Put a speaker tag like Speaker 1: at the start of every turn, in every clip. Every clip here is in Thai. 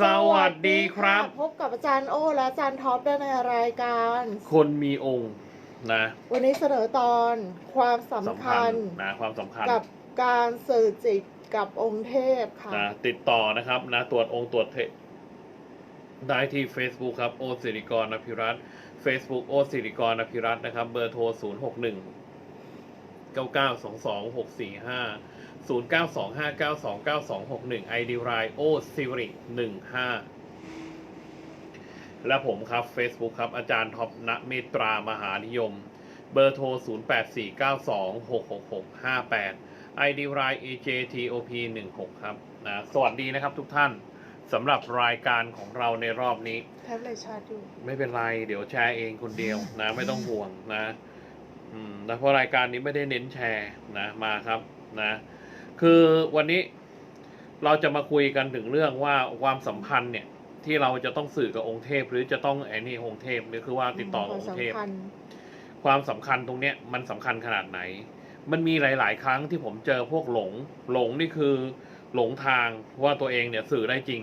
Speaker 1: สวัสดีครับ
Speaker 2: พบกับอาจารย์โอและอาจารย์ท็อปได้ในรายการ
Speaker 1: คนมีองค์นะ
Speaker 2: วันนี้เสนอตอนความสำ
Speaker 1: สำ
Speaker 2: คั
Speaker 1: คั
Speaker 2: ญ
Speaker 1: ญนะความสำคัญ
Speaker 2: กับการสื่อจิตกับองค์เทพค่ะ
Speaker 1: นะติดต่อนะครับนะตรวจองค์ตรวจเทได้ที่ Facebook ครับ โอสิริกรอภิรัตน์ Facebook โอสิริกรอภิรัตน์นะครับ เบอร์โทร 0 6 1 9 9 2 2 6 4 5 0 9 2 5 9 2 9 2 6 1 ID รายโอสิริ15และผมครับ Facebook ครับ อาจารย์ท็อปณเมตรามหานิยม เบอร์โทร 0 8 4 9 2 6 6 6 5 8 ID ราย AJTOP 16ครับนะสวัสดีนะครับทุกท่านสำหรับรายการของเราในรอบนี้
Speaker 2: แทบเลยชาติอยู่
Speaker 1: ไม่เป็นไร เดี๋ยวแชร์เองคนเดียวนะ ไม่ต้องห่วงนะ อืมนะเพราะรายการนี้ไม่ได้เน้นแชร์นะมาครับนะ คือวันนี้เราจะมาคุยกันถึงเรื่องว่าความสัมพันธ์เนี่ย ที่เราจะต้องสื่อกับองค์เทพ หรือจะต้องไอ้นี่องค์เทพนี่คือว่าติดต่อกับองค์เทพ
Speaker 2: ความสำคัญ
Speaker 1: ความสำคัญตรงเนี้ยมันสำคัญขนาดไหน มันมีหลาย ๆ ครั้งที่ผมเจอพวกหลง หลงนี่คือหลงทางว่าตัวเองเนี่ยสื่อได้จริง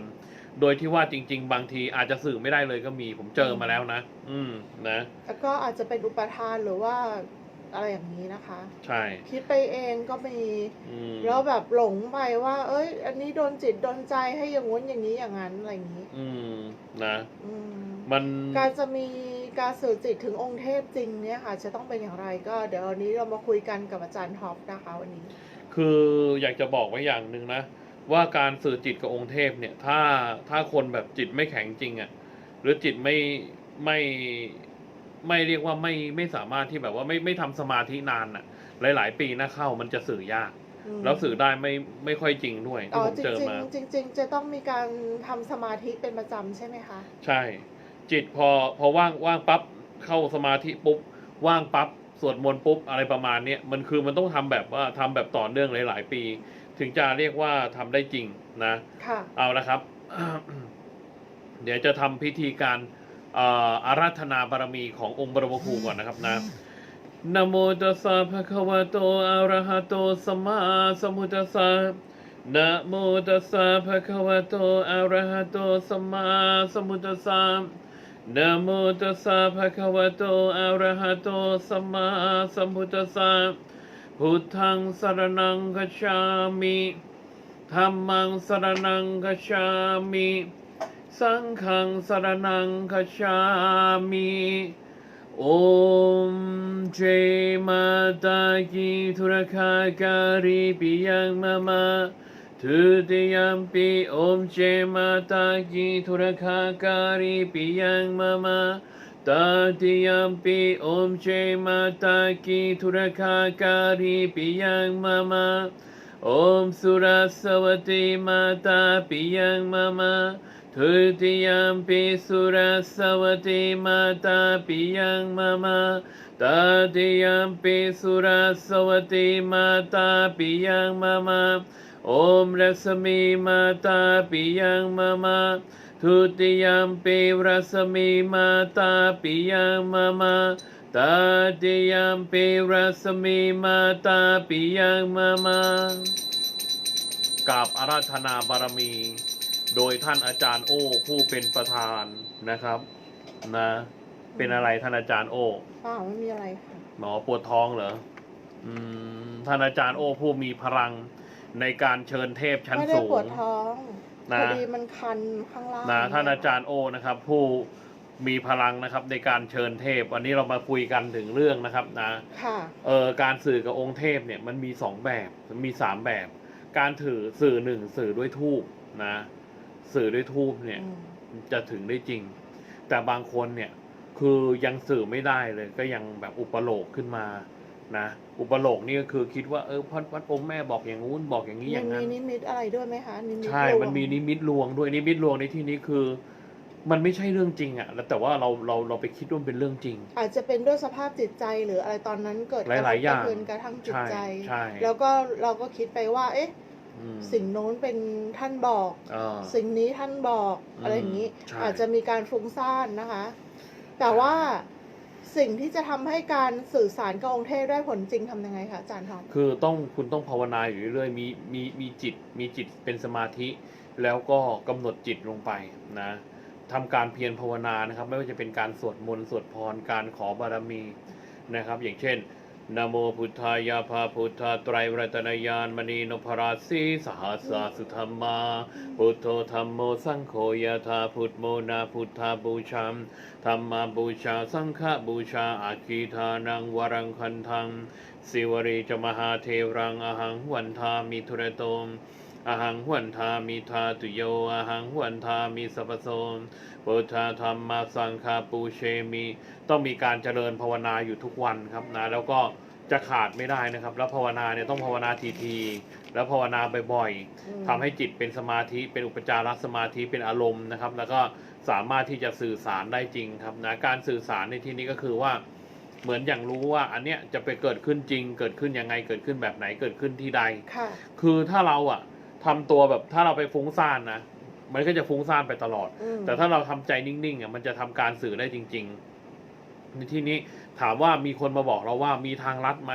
Speaker 1: โดยที่ว่าจริง ๆ บางทีอาจจะสื่อไม่ได้เลยก็มี ผมเจอมาแล้วนะ อืมนะ
Speaker 2: แล้วก็อาจจะเป็นอุปทานหรือว่าอะไรอย่างนี้นะคะ
Speaker 1: ใช่
Speaker 2: คิดไปเองก็มี
Speaker 1: อืม
Speaker 2: แล้วแบบหลงไปว่า เอ้ย อันนี้โดนจิตโดนใจให้อย่างงู้นอย่างนี้อย่างนั้นอะไรอย่างนี้
Speaker 1: อืมนะ
Speaker 2: อืม
Speaker 1: มัน
Speaker 2: การจะมีการสื่อจิตถึงองค์เทพจริงเนี่ยค่ะ จะต้องเป็นอย่างไรก็เดี๋ยววันนี้เรามาคุยกันกับอาจารย์ท็อปนะคะวันนี้
Speaker 1: คืออยากจะบอกไว้อย่างหนึ่งนะ ว่าการสื่อจิตกับองค์เทพเนี่ย ถ้าถ้าคนแบบจิตไม่แข็งจริงอะ่ะหรือจิตไม่ไม่ไม่เรียกว่าไม่ไม่สามารถที่แบบว่าไม่ไม่ทำสมาธินานอะ่ะ หลาย ๆ ปีนะเข้ามันจะสื่อยาก
Speaker 2: อืม
Speaker 1: แล้วสื่อได้ไม่ไม่ค่อยจริงด้วย
Speaker 2: อ๋
Speaker 1: ที่
Speaker 2: อ
Speaker 1: ผม
Speaker 2: จริง
Speaker 1: เจอ
Speaker 2: จริง
Speaker 1: มา
Speaker 2: จริงจริงๆ จะต้องมีการทำสมาธิเป็นประจำใช่ไหมคะ
Speaker 1: ใช่ จิตพอพอว่างว่างปั๊บเข้าสมาธิปุ๊บว่างปั๊บสวดมนต์ปุ๊บอะไรประมาณเนี้ยมันคือมันต้องทำแบบว่าทำแบบต่อเนื่องหลาย ๆ ปี ถึงจะเรียกว่าทำได้จริงนะ
Speaker 2: ค่ะ
Speaker 1: เอาละครับ เดี๋ยวจะทำพิธีการเอ่ออาราธนาบารมีขององค์บรมครูก่อนนะครับนะนะโมตัสสะภะคะวะโตอะระหะโตสัมมาสัมพุทธัสสะนะโมตัสสะภะคะวะโตอะระหะโตสัมมาสัมพุทธัสสะนะโมตัสสะภะคะวะโตอะระหะโตสัมมาสัมพุทธัสสะ พุทธังสรณังคัจฉามิธัมมังสรณังคัจฉามิ สังฆังสรณังคัจฉามิโอมเจมาตากิทุรคาการิปิยังมามาทุติยมปิโอมเจมาตากิทุรคาการิปิยังมามา ตาติยมปิโอมเจมาตากิทุรคาการิปิยังมามา Om Surasawati Mata Piyang Mama Tutiyampi Surasawati Mata Piyang Mama Tatiyampi Surasawati Mata Piyang Mama Om Rasami Mata Piyang Mama Tutiyampi Rasami Mata Piyang Mama ตาติยมปิรัสมีมาตาปิยังมามากับอาราธนาบารมี โดยท่านอาจารย์โอผู้เป็นประธานนะครับนะเป็นอะไรท่านอาจารย์โอ
Speaker 2: เปล่าไม่มีอะไรค่ะ
Speaker 1: หมอปวดท้องเหรออืมท่านอาจารย์โอผู้มีพลัง ในการเชิญเทพชั้น
Speaker 2: ไม่ได้
Speaker 1: สู
Speaker 2: ปว
Speaker 1: ง
Speaker 2: ดท้อง
Speaker 1: นะ
Speaker 2: พอดีมันคันข้างล่าง
Speaker 1: นะท่านอาจารย์โอนะครับ ผู้มีพลังนะครับ ในการเชิญเทพ วันนี้เรามาคุยกันถึงเรื่องนะครับนะ
Speaker 2: ค่ะ
Speaker 1: เออการสื่อกับองค์เทพเนี่ยมันมีสองแบบมันมีสามแบบ การถือสื่อหนึ่งสื่อด้วยทูบนะ สื่อด้วยทูบเนี่ย
Speaker 2: อืม
Speaker 1: จะถึงได้จริง แต่บางคนเนี่ยคือยังสื่อไม่ได้เลยก็ยังแบบอุปโลกขึ้นมา นะอุปโลกนี่ก็คือคิดว่าเออพัดวัดองค์แม่บอกอย่างงู้นบอกอย่างนี้อ
Speaker 2: มั
Speaker 1: ย่าง
Speaker 2: มี
Speaker 1: นั้น
Speaker 2: นิมิตอะไรด้วยไหมคะนิมิต
Speaker 1: ใช่
Speaker 2: ลวง
Speaker 1: มันมีนิมิตลวงด้วยนิมิตลวงในที่นี้คือ มันไม่ใช่เรื่องจริงอะแล้วแต่ว่าเราเราเราไปคิดว่ามันเป็นเรื่องจริง
Speaker 2: อาจจะเป็นด้วยสภาพจิตใจหรืออะไรตอนนั้นเกิด
Speaker 1: หลายๆอย่าง
Speaker 2: กระทบกระเทือนกระทั่งจิตใจ
Speaker 1: ใช่ใช่
Speaker 2: แล้วก็เราก็คิดไปว่า เอ๊ะ
Speaker 1: อืม
Speaker 2: สิ่งโน้นเป็นท่านบอก
Speaker 1: เออ
Speaker 2: สิ่งนี้ท่านบอก
Speaker 1: อืม
Speaker 2: อะไรอย่างนี้
Speaker 1: ใช่
Speaker 2: อาจจะมีการฟุ้งซ่านนะคะ แต่ว่า สิ่งที่จะทำให้การสื่อสารกับองค์เทพได้ผลจริงทำยังไงคะอาจารย์ทอม
Speaker 1: คือต้องคุณต้องภาวนาอยู่เรื่อยๆมีมีมีจิตมีจิตเป็นสมาธิ แล้วก็กำหนดจิตลงไปนะทำการเพียรภาวนานะครับ ไม่ว่าจะเป็นการสวดมนต์สวดพรการขอบารมีนะครับ อย่างเช่น นโมพุทธายาภาพุทธไตรรัตนยานมณีนพราสีสหัสสาสุธรรมา พุทโธธรรมโมสังโฆยะธาพุทโมนาพุทธาบูชามธรรมาบูชาสังฆบูชาอาคีทานังวรังคันทังสิวรีจมหาเทรังอหังวันทามิทุระโตม อหังหวันทามิทาตุโยอหังหวันทามิสัพพโสมพุทธาธรรมาสังฆาปูเชมิต้องมีการเจริญภาวนาอยู่ทุกวันครับนะแล้วก็จะขาดไม่ได้นะครับ แล้วภาวนาเนี่ยต้องภาวนาทีๆแล้วภาวนาบ่อยๆ
Speaker 2: อืม
Speaker 1: ทำให้จิตเป็นสมาธิเป็นอุปจารสมาธิเป็นอารมณ์นะครับ แล้วก็สามารถที่จะสื่อสารได้จริงครับนะการสื่อสารในที่นี้ก็คือว่าเหมือนอย่างรู้ว่า อันเนี้ยจะไปเกิดขึ้นจริง เกิดขึ้นยังไงเกิดขึ้นแบบไหนเกิดขึ้นที่ใด
Speaker 2: ค่ะ
Speaker 1: คือถ้าเราอะ ทำตัวแบบถ้าเราไปฟุ้งซ่านนะมันก็จะฟุ้งซ่านไปตลอด
Speaker 2: อืม
Speaker 1: แต่ถ้าเราทำใจนิ่งๆอะมันจะทำการสื่อได้จริงๆในที่นี้ถามว่ามีคนมาบอกเราว่ามีทางลัดไหม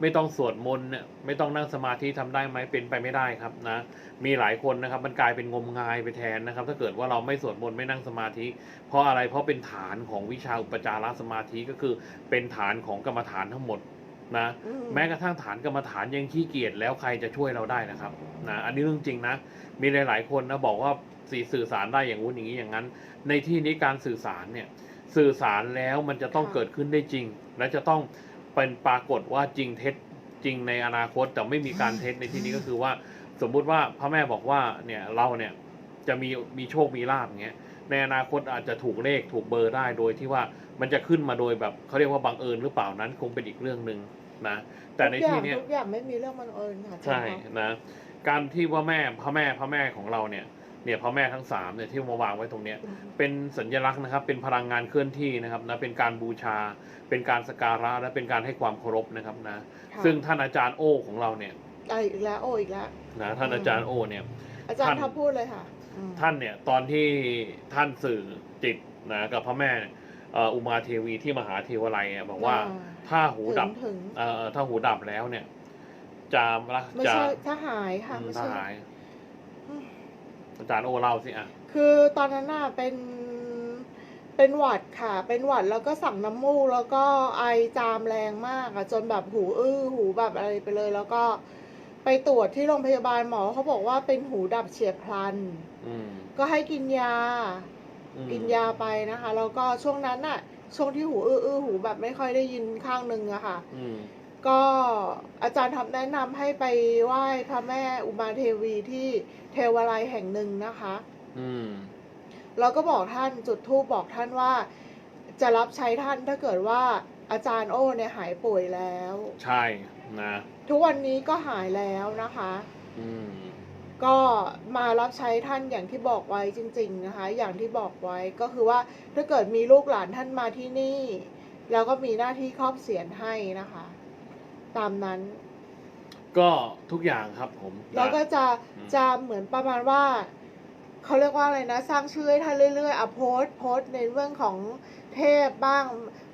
Speaker 1: ไม่ต้องสวดมนต์เนี่ยไม่ต้องนั่งสมาธิทำได้ไหมเป็นไปไม่ได้ครับนะ มีหลายคนนะครับ มันกลายเป็นงมงายไปแทนนะครับ ถ้าเกิดว่าเราไม่สวดมนต์ไม่นั่งสมาธิ เพราะอะไรเพราะเป็นฐานของวิชาอุปจารสมาธิก็คือเป็นฐานของกรรมฐานทั้งหมด นะ
Speaker 2: อืม
Speaker 1: แม้กระทั่งฐานกรรมฐานยังขี้เกียจแล้วใครจะช่วยเราได้นะครับนะอันนี้เรื่องจริงนะมีหลาย ๆ คนนะบอกว่าสื่อสื่อสารได้อย่างงู้นอย่างนี้อย่างนั้น ในที่นี้การสื่อสารเนี่ยสื่อสารแล้วมันจะต้อง
Speaker 2: ค่ะ
Speaker 1: เกิดขึ้นได้จริง และจะต้องเป็นปรากฏว่าจริงเท็จจริงในอนาคตแต่ไม่มีการเท็จในที่นี้ก็คือว่าสมมุติว่าพระแม่บอกว่าเนี่ยเราเนี่ยจะมีมีโชคมีลาบอย่างเงี้ยในอนาคตอาจจะถูกเลขถูกเบอร์ได้โดยที่ว่ามันจะขึ้นมาโดยแบบเขาเรียกว่าบังเอิญหรือเปล่านั้นคงเป็นอีกเรื่องหนึ่ง นะ แต่ในที่เนี้ย
Speaker 2: ทุกอย่างไม่มีเรื่องบังเอิญค่ะ
Speaker 1: ใช่
Speaker 2: อาจารย์คะ
Speaker 1: นะ การที่ว่าแม่พระแม่พระแม่ของเราเนี่ยเนี่ยพระแม่ทั้งสามเนี่ยที่มาวางไว้ตรงเนี้ย
Speaker 2: อืม
Speaker 1: เป็นสัญลักษณ์นะครับ เป็นพลังงานเคลื่อนที่นะครับนะเป็นการบูชา เป็นการสกการะและเป็นการให้ความเคารพนะครับนะ
Speaker 2: ค่ะ
Speaker 1: ซึ่งท่านอาจารย์โอ้ของเราเนี่ย
Speaker 2: อะอีกแล้วโอ้อีกแล้ว
Speaker 1: นะท่าน
Speaker 2: อืม
Speaker 1: อาจารย์โอ้เนี่ย
Speaker 2: อาจารย์
Speaker 1: ท่าน
Speaker 2: ท็อปพูดเลยค่ะอืม
Speaker 1: ท่านเนี่ยตอนที่ท่านสื่อจิตนะกับพระแม่เอ่อ อุมาเทวีที่มหาเทวไลยเนี่ยบอกว่าถ้าหูดับ
Speaker 2: ถึง
Speaker 1: เอ่อถ้าหูดับแล้วเนี่ยจะรัก
Speaker 2: ถึงไม่
Speaker 1: จะ
Speaker 2: ใช่ถ้าหายค่ะ
Speaker 1: อืม
Speaker 2: ไม่
Speaker 1: ถ้า
Speaker 2: ใช่
Speaker 1: หาย
Speaker 2: อืม
Speaker 1: อาจารย์โอ้เล่าสิอะ
Speaker 2: คือตอนนั้นน่ะเป็นเป็นหวัดค่ะ เป็นหวัดแล้วก็สั่งน้ำมูกแล้วก็ไอจามแรงมากอะจนแบบหูอื้อหูแบบอะไรไปเลย แล้วก็ไปตรวจที่โรงพยาบาลหมอเขาบอกว่าเป็นหูดับเฉียบพลัน
Speaker 1: อืม
Speaker 2: ก็ให้กินยา
Speaker 1: อืม
Speaker 2: กินยาไปนะคะ แล้วก็ช่วงนั้นน่ะ ช่วงที่หูอื้ออื้อหูแบบไม่ค่อยได้ยินข้างหนึ่งอะค่ะ
Speaker 1: อืม
Speaker 2: ก็อาจารย์ทำแนะนำให้ไปไหว้พระแม่อุมาเทวีที่เทวาลัยแห่งหนึ่งนะคะ
Speaker 1: อืม
Speaker 2: แล้วก็บอกท่านจุดธูปบอกท่านว่า จะรับใช้ท่านถ้าเกิดว่าอาจารย์โอ้เนี่ยหายป่วยแล้ว
Speaker 1: ใช่นะ
Speaker 2: ทุกวันนี้ก็หายแล้วนะคะ
Speaker 1: อืม
Speaker 2: ก็มารับใช้ท่านอย่างที่บอกไว้จริง ๆนะคะ อย่างที่บอกไว้ก็คือว่าถ้าเกิดมีลูกหลานท่านมาที่นี่ แล้วก็มีหน้าที่ครอบเสียนให้นะคะ ตามนั้น
Speaker 1: ก็ทุกอย่างครับผม
Speaker 2: แล้วก็
Speaker 1: นะ
Speaker 2: จะ
Speaker 1: อืม
Speaker 2: จะเหมือนประมาณว่าเขาเรียกว่าอะไรนะ สร้างชื่อให้ท่านเรื่อยๆอะโพสต์โพสต์ในเรื่องของเทพบ้าง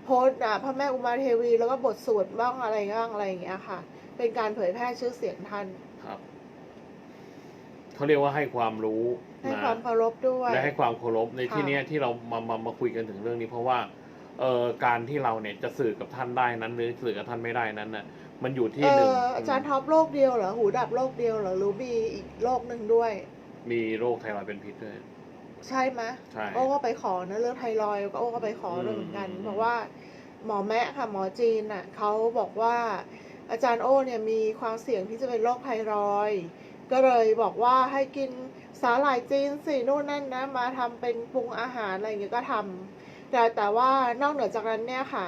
Speaker 2: โพสต์อะพระแม่อุมาเทวี แล้วก็บทสวดบ้างอะไรบ้างอะไรอย่างเงี้ยค่ะ เป็นการเผยแพร่ชื่อเสียงท่าน
Speaker 1: ครับ เขาเรียกว่าให้ความรู้
Speaker 2: ให้
Speaker 1: นะ
Speaker 2: ความเคารพด้วย
Speaker 1: และให้ความเคารพในที่
Speaker 2: ค่ะ
Speaker 1: เนี้ยที่เรามามามาคุยกันถึงเรื่องนี้เพราะว่าเอ่อการที่เราเนี่ยจะสื่อกับท่านได้นั้น หรือสื่อกับท่านไม่ได้นั้นน่ะมันอยู่ที่
Speaker 2: เอ
Speaker 1: หนึ่ง
Speaker 2: ออาจารย์ท็อปโรคเดียวเหรอหูดับโรคเดียวเหรอหรือมีอีกโรคหนึ่งด้วย
Speaker 1: มีโรคไทรอยด์เป็นพิษด้วย
Speaker 2: ใช่ไหม
Speaker 1: ใช่
Speaker 2: โอ้ก็ไปขอนะเรื่องไทรอยด์ก็โอ้ก็ไปขอด้วยเหมือนกัน
Speaker 1: อืม
Speaker 2: เพราะว่าหมอแมะค่ะหมอจีนน่ะเขาบอกว่าอาจารย์โอ้เนี่ยมีความเสี่ยงที่จะเป็นโรคไทรอยด์ ก็เลยบอกว่าให้กินสาหร่ายจีนสินู่นนั่นนะ มาทำเป็นปรุงอาหารอะไรอย่างเงี้ยก็ทำแต่แต่ว่านอกเหนือจากนั้นเนี่ยค่ะ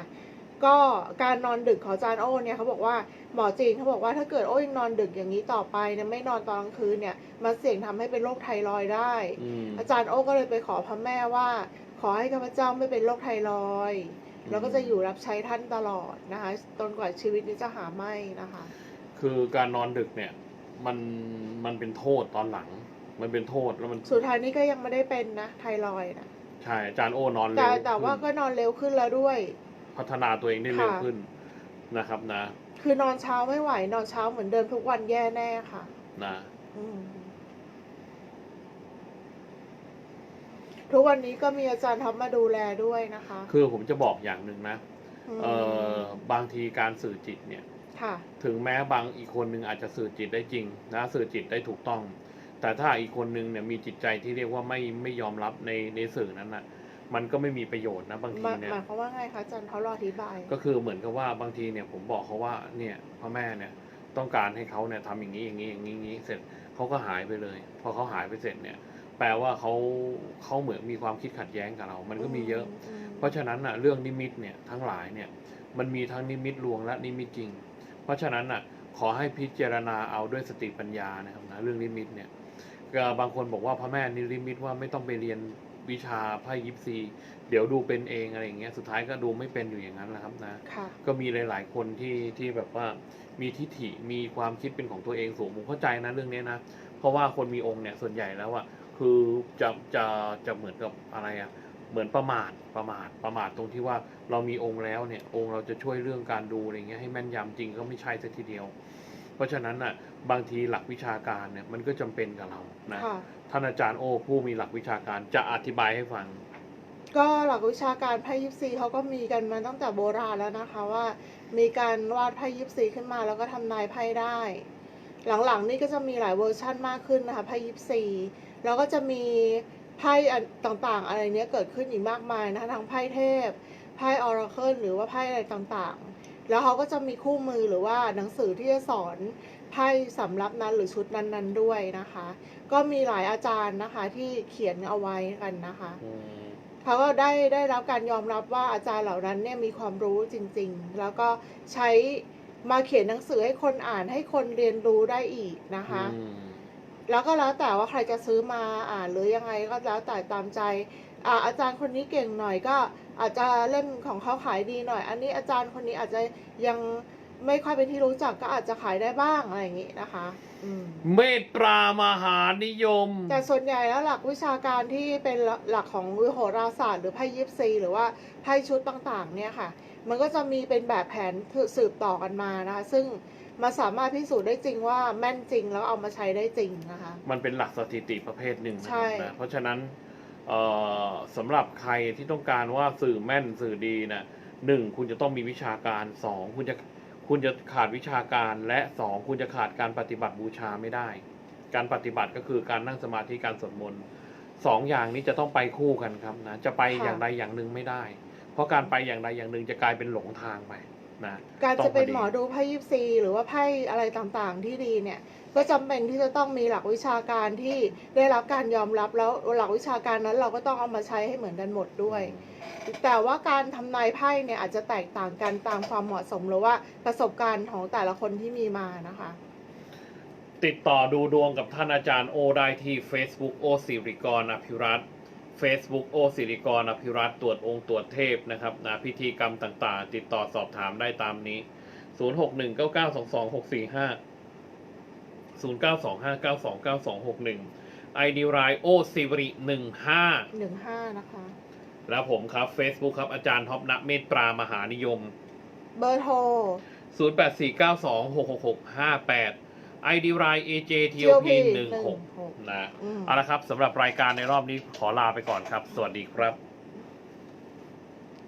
Speaker 2: ก็การนอนดึกของอาจารย์โอ้เนี่ยเขาบอกว่าหมอจีนเขาบอกว่าถ้าเกิดโอ้ยังนอนดึกอย่างนี้ต่อไปเนี่ยไม่นอนตอนกลางคืนเนี่ยมันเสี่ยงทำให้เป็นโรคไทรอยด์ได้
Speaker 1: อืม
Speaker 2: อาจารย์โอ้ก็เลยไปขอพระแม่ว่า ขอให้ข้าพเจ้าไม่เป็นโรคไทรอยด์แล้วก็จะอยู่รับใช้ท่านตลอดนะคะจนกว่าชีวิตนี้จะหาไม่นะคะ
Speaker 1: คือการนอนดึกเนี่ย มันมันเป็นโทษตอนหลัง มันเป็นโทษแล้วมัน
Speaker 2: สุดท้ายนี้ก็ยังไม่ได้เป็นนะไทรอยด์นะ
Speaker 1: ใช่อาจารย์โอ้นอนเร็
Speaker 2: แต่
Speaker 1: ว
Speaker 2: แต่ว่า
Speaker 1: ขึ้น
Speaker 2: ก็นอนเร็วขึ้นแล้วด้วย
Speaker 1: พัฒนาตัวเองได้เร็ว
Speaker 2: ค่ะ
Speaker 1: ขึ้นนะครับนะ
Speaker 2: คือนอนเช้าไม่ไหวนอนเช้าเหมือนเดิมทุกวันแย่แน่ค่ะ
Speaker 1: นะ
Speaker 2: อืมทุกวันนี้ก็มีอาจารย์ท็อปมาดูแลด้วยนะคะ
Speaker 1: คือผมจะบอกอย่างหนึ่งนะ
Speaker 2: ม
Speaker 1: เอ่อบางทีการสื่อจิตเนี่ย
Speaker 2: ค่ะ
Speaker 1: ถึงแม้บางอีกคนหนึ่งอาจจะสื่อจิตได้จริงนะสื่อจิตได้ถูกต้อง แต่ถ้าอีกคนหนึ่งเนี่ยมีจิตใจที่เรียกว่าไม่ไม่ยอมรับในในสื่อนั้นนะมันก็ไม่มีประโยชน์นะบางที
Speaker 2: หมาย
Speaker 1: เนี่ย
Speaker 2: หมายความว่าไงคะอาจารย์เขารออธิบาย
Speaker 1: ก็คือเหมือนกับว่าบางทีเนี่ยผมบอกเขาว่าเนี่ยพ่อแม่เนี่ยต้องการให้เขาเนี่ยทำอย่างนี้อย่างนี้อย่างนี้อย่างนี้เสร็จเขาก็หายไปเลย พอเขาหายไปเสร็จเนี่ย แปลว่าเขาเขาเหมือนมีความคิดขัดแย้งกับเรา มันก็มีเยอะ
Speaker 2: ม
Speaker 1: เพราะฉะนั้นอะเรื่องนิมิตเนี่ยทั้งหลายเนี่ยมันมีทั้งนิมิตลวงและนิมิตจริง เพราะฉะนั้นอะขอให้พิจารณาเอาด้วยสติปัญญานะครับนะเรื่องนิมิตเนี่ยก็บางคนบอกว่าพระแม่นิริมิตว่าไม่ต้องไปเรียนวิชาไพ่ยิปซีเดี๋ยวดูเป็นเองอะไรอย่างเงี้ยสุดท้ายก็ดูไม่เป็นอยู่อย่างนั้นแหละครับนะ
Speaker 2: ค่ะ
Speaker 1: ก็มีหลาย ๆ คนที่ที่แบบว่ามีทิฐิมีความคิดเป็นของตัวเองสูงผมเข้าใจนะเรื่องนี้นะเพราะว่าคนมีองค์เนี่ยส่วนใหญ่แล้วอะคือจะจะจะเหมือนกับอะไรอะ เหมือนประมาทประมาทประมาทตรงที่ว่าเรามีองค์แล้วเนี่ยองค์เราจะช่วยเรื่องการดูอะไรเงี้ยให้แม่นยำจริงก็ไม่ใช่สักทีเดียว เพราะฉะนั้นอะบางทีหลักวิชาการเนี่ยมันก็จำเป็นกับเรานะ
Speaker 2: ค่ะ
Speaker 1: ท่านอาจารย์โอผู้มีหลักวิชาการจะอธิบายให้ฟัง
Speaker 2: ก็หลักวิชาการไพ่ยิปซีเขาก็มีกันมาตั้งแต่โบราณแล้วนะคะว่า มีการวาดไพ่ยิปซีขึ้นมาแล้วก็ทำนายไพ่ได้หลังๆนี่ก็จะมีหลายเวอร์ชั่นมากขึ้นนะคะไพ่ยิปซีแล้วก็จะมี ไพ่อันต่างๆ อะไรเนี้ยเกิดขึ้นอีกมากมายนะคะทั้งไพ่เทพ ไพ่ออราเคิลหรือว่าไพ่อะไรต่างๆ แล้วเขาก็จะมีคู่มือหรือว่าหนังสือที่จะสอนไพ่สำรับนั้นหรือชุดนั้น ๆด้วยนะคะ ก็มีหลายอาจารย์นะคะที่เขียนเอาไว้กันนะคะ
Speaker 1: อืม
Speaker 2: เขาก็ได้ได้รับการยอมรับว่าอาจารย์เหล่านั้นเนี่ยมีความรู้จริง ๆ แล้วก็ใช้มาเขียนหนังสือให้คนอ่านให้คนเรียนรู้ได้อีกนะคะ
Speaker 1: อืม
Speaker 2: แล้วก็แล้วแต่ว่าใครจะซื้อมาอ่านหรือยังไงก็แล้วแต่ตามใจอ่าอาจารย์คนนี้เก่งหน่อยก็อาจจะเล่มของเขาขายดีหน่อย อันนี้อาจารย์คนนี้อาจจะยังไม่ค่อยเป็นที่รู้จักก็อาจจะขายได้บ้างอะไรอย่างนี้นะคะอืม
Speaker 1: เมตตามหานิยม
Speaker 2: แต่ส่วนใหญ่แล้วหลักวิชาการที่เป็นหลักของวิโหราศาสตร์หรือไพ่ยิปซีหรือว่าไพ่ชุดต่างๆ เนี่ยค่ะ มันก็จะมีเป็นแบบแผนสืบต่อกันมานะคะ ซึ่ง มันสามารถพิสูจน์ได้จริงว่าแม่นจริงแล้วเอามาใช้ได้จริงนะคะ
Speaker 1: มันเป็นหลักสถิติประเภทหนึ่งนะ
Speaker 2: ใช่
Speaker 1: นะเพราะฉะนั้นเอ่อสำหรับใครที่ต้องการว่าสื่อแม่นสื่อดีนะหนึ่งคุณจะต้องมีวิชาการสองคุณจะคุณจะขาดวิชาการและสองคุณจะขาดการปฏิบัติบูชาไม่ได้ การปฏิบัติก็คือการนั่งสมาธิการสวดมนต์สองอย่างนี้จะต้องไปคู่กันครับนะจะไปอย่างใดอย่างหนึ่งไม่ได้ เพราะการไปอย่างใดอย่างหนึ่งจะกลายเป็นหลงทางไป นะ
Speaker 2: การ
Speaker 1: ต้
Speaker 2: จะ
Speaker 1: อง
Speaker 2: เป็น
Speaker 1: พอดี
Speaker 2: หมอดูไพ่ยิปซีหรือว่าไพ่อะไรต่างๆที่ดีเนี่ยก็จำเป็นที่จะต้องมีหลักวิชาการที่ได้รับการยอมรับแล้วหลักวิชาการนั้นเราก็ต้องเอามาใช้ให้เหมือนกันหมดด้วย แต่ว่าการทำนายไพ่เนี่ยอาจจะแตกต่างกันตามความเหมาะสมหรือว่าประสบการณ์ของแต่ละคนที่มีมานะคะ
Speaker 1: ติดต่อดูดวงกับท่านอาจารย์โอได้ที่ Facebook โอสิริกรอภิรัตน์ Facebook โอสิริกรอภิรัตน์ตรวจองค์ตรวจเทพนะครับนะพิธีกรรมต่างๆ ติดต่อสอบถามได้ตามนี้ 0619922645 0925929261 ID รายโอสิริ15
Speaker 2: หนึ่งห้านะคะ
Speaker 1: แล้วผมครับ Facebook ครับอาจารย์ท็อปณเมตตรามหานิยม
Speaker 2: เบอร์โทร
Speaker 1: 0849266658 ID ราย AJTOP 16
Speaker 2: 16
Speaker 1: นะ
Speaker 2: อืม
Speaker 1: เอาละครับสำหรับรายการในรอบนี้ขอลาไปก่อนครับ สวัสดีครับ